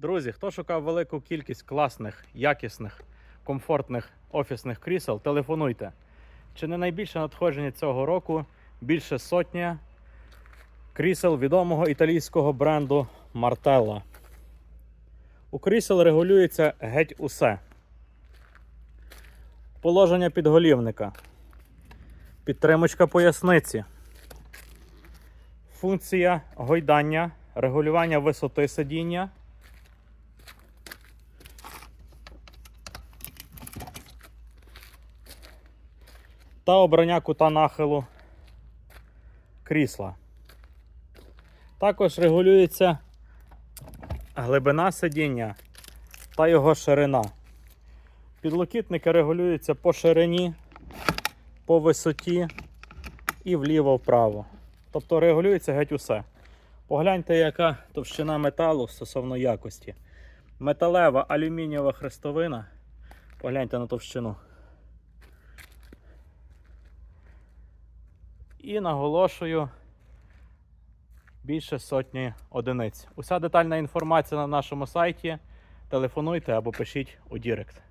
Друзі, хто шукав велику кількість класних, якісних, комфортних офісних крісел, телефонуйте. Чи не найбільше надходження цього року більше сотня крісел відомого італійського бренду Martella. У крісел регулюється геть усе. Положення підголівника, підтримочка поясниці, функція гойдання, регулювання висоти сидіння. Та обрання кута нахилу крісла. Також регулюється глибина сидіння та його ширина. Підлокітники регулюються по ширині, по висоті і вліво-вправо. Тобто регулюється геть усе. Погляньте, яка товщина металу стосовно якості. Металева алюмінієва хрестовина. Погляньте на товщину. І наголошую більше сотні одиниць. Уся детальна інформація на нашому сайті. Телефонуйте або пишіть у Дірект.